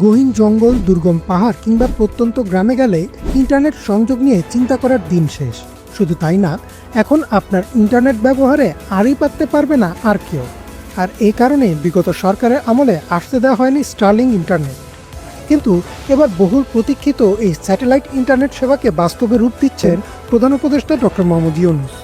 গহীন জঙ্গল, দুর্গম পাহাড় কিংবা প্রত্যন্ত গ্রামে গেলে ইন্টারনেট সংযোগ নিয়ে চিন্তা করার দিন শেষ। শুধু তাই না, এখন আপনার ইন্টারনেট ব্যবহারে আরই পারতে পারবে না আর কেউ। আর এই কারণে বিগত সরকারের আমলে আসতে দেওয়া হয়নি স্টার্লিং ইন্টারনেট। কিন্তু এবার বহুল প্রতীক্ষিত এই স্যাটেলাইট ইন্টারনেট সেবাকে বাস্তবে রূপ দিচ্ছেন প্রধান উপদেষ্টা ডক্টর মোহাম্মদ ইউনুস।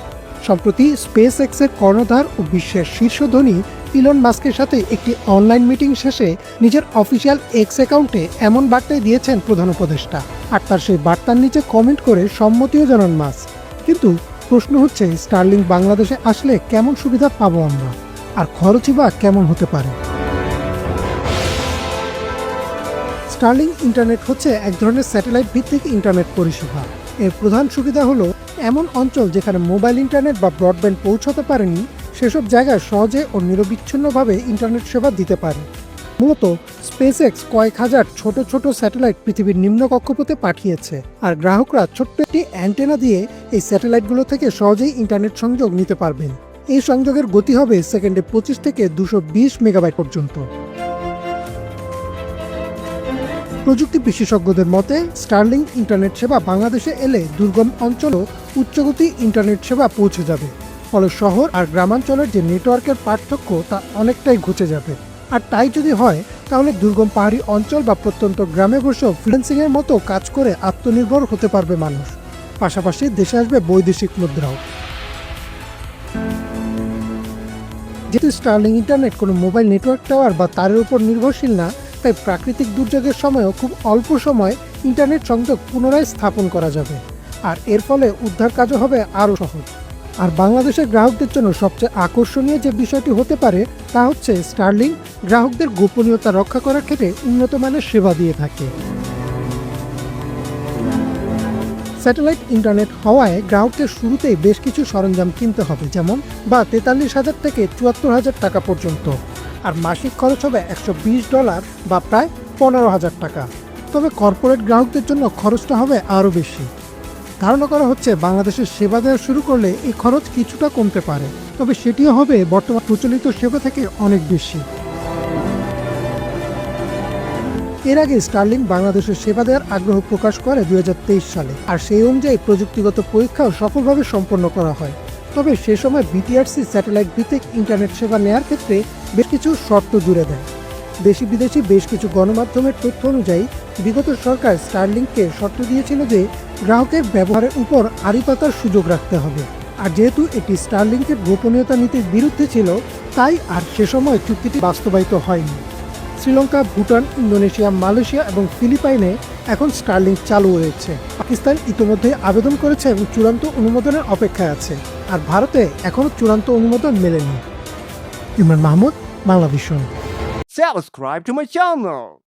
সম্প্রতি স্পেস এক্সের কর্ণধার ও বিশ্বের শীর্ষ ধনী ইলন মাস্কের সাথে একটি অনলাইন মিটিং শেষে নিজের অফিসিয়াল এক্স অ্যাকাউন্টে এমন বার্তাই দিয়েছেন প্রধান উপদেষ্টা। আর তার সেই বার্তার নিচে কমেন্ট করে সম্মতিও জানান মাস্ক। কিন্তু প্রশ্ন হচ্ছে, স্টার্লিং বাংলাদেশে আসলে কেমন সুবিধা পাবো আমরা? আর খরচই বা কেমন হতে পারে? স্টার্লিং ইন্টারনেট হচ্ছে এক ধরনের স্যাটেলাইট ভিত্তিক ইন্টারনেট পরিষেবা। এর প্রধান সুবিধা হলো, এমন অঞ্চল যেখানে মোবাইল ইন্টারনেট বা ব্রডব্যান্ড পৌঁছাতে পারেনি সেসব জায়গায় সহজে ও নিরবিচ্ছিন্নভাবে ইন্টারনেট সেবা দিতে পারে। মূলত স্পেসএক্স কয়েক হাজার ছোট ছোট স্যাটেলাইট পৃথিবীর নিম্ন কক্ষপথে পাঠিয়েছে আর গ্রাহকরা ছোট্ট একটি অ্যান্টেনা দিয়ে এই স্যাটেলাইটগুলো থেকে সহজেই ইন্টারনেট সংযোগ নিতে পারবেন। এই সংযোগের গতি হবে সেকেন্ডে পঁচিশ থেকে দুশো বিশ মেগাবাইট পর্যন্ত। প্রযুক্তি বিশেষজ্ঞদের মতে স্টার্লিং ইন্টারনেট সেবা বাংলাদেশে এলে দুর্গম অঞ্চলেও উচ্চগতি ইন্টারনেট সেবা পৌঁছে যাবে। ফলে শহর আর গ্রামাঞ্চলের যে নেটওয়ার্কের পার্থক্য তা অনেকটাই ঘুচে যাবে। আর তাই যদি হয়, তাহলে দুর্গম পাহাড়ি অঞ্চল বা প্রত্যন্ত গ্রামে বসেও ফ্রিল্যান্সিংয়ের মতো কাজ করে আত্মনির্ভর হতে পারবে মানুষ। পাশাপাশি দেশে আসবে বৈদেশিক মুদ্রাও। যেহেতু স্টার্লিং ইন্টারনেট কোনো মোবাইল নেটওয়ার্ক টাওয়ার বা তারের উপর নির্ভরশীল না, তাই প্রাকৃতিক দুর্যোগের সময়ও খুব অল্প সময় ইন্টারনেট সংযোগ পুনরায় স্থাপন করা যাবে। আর এর ফলে উদ্ধার কাজও হবে আরও সহজ। আর বাংলাদেশের গ্রাহকদের জন্য সবচেয়ে আকর্ষণীয় যে বিষয়টি হতে পারে, তা হচ্ছে স্টার্লিং গ্রাহকদের গোপনীয়তা রক্ষা করার ক্ষেত্রে উন্নত মানের সেবা দিয়ে থাকে। স্যাটেলাইট ইন্টারনেট হওয়ায় গ্রাহকদের শুরুতেই বেশ কিছু সরঞ্জাম কিনতে হবে, যেমন বা তেতাল্লিশ হাজার থেকে চুয়াত্তর হাজার টাকা পর্যন্ত, আর মাসিক খরচ হবে একশো বিশ ডলার বা প্রায় পনেরো হাজার টাকা। তবে কর্পোরেট গ্রাহকদের জন্য খরচটা হবে আরও বেশি। ধারণা করা হচ্ছে বাংলাদেশের সেবা দেওয়া শুরু করলে এই খরচ কিছুটা কমতে পারে। তবে সেটিও হবে বর্তমান প্রচলিত সেবা থেকে অনেক বেশি। এর আগে স্টার্লিং বাংলাদেশের সেবা দেওয়ার আগ্রহ প্রকাশ করে দুই হাজার তেইশ সালে, আর সেই অনুযায়ী প্রযুক্তিগত পরীক্ষাও সফলভাবে সম্পন্ন করা হয়। তবে সে সময় বিটিআরসি স্যাটেলাইট ভিত্তিক ইন্টারনেট সেবা নেয়ার ক্ষেত্রে বেশ কিছু শর্ত জুড়ে দেয়। দেশি বিদেশি বেশ কিছু গণমাধ্যমের তথ্য অনুযায়ী বিগত সরকার স্টারলিংকে শর্ত দিয়েছিল যে গ্রাহকের ব্যবহারের উপর আড়ি পাতার সুযোগ রাখতে হবে। আর যেহেতু এটি স্টারলিংকের গোপনীয়তা নীতির বিরুদ্ধে ছিল, তাই আর সে সময় চুক্তিটি বাস্তবায়িত হয়নি। শ্রীলঙ্কা, ভুটান, ইন্দোনেশিয়া, মালয়েশিয়া এবং ফিলিপাইনে এখন স্টারলিং চালু হয়েছে। পাকিস্তান ইতিমধ্যে আবেদন করেছে এবং চূড়ান্ত অনুমোদনের অপেক্ষায় আছে। আর ভারতে এখনও চূড়ান্ত অনুমোদন মেলেনি। Imran Mahmud Bangla vision Subscribe to my channel.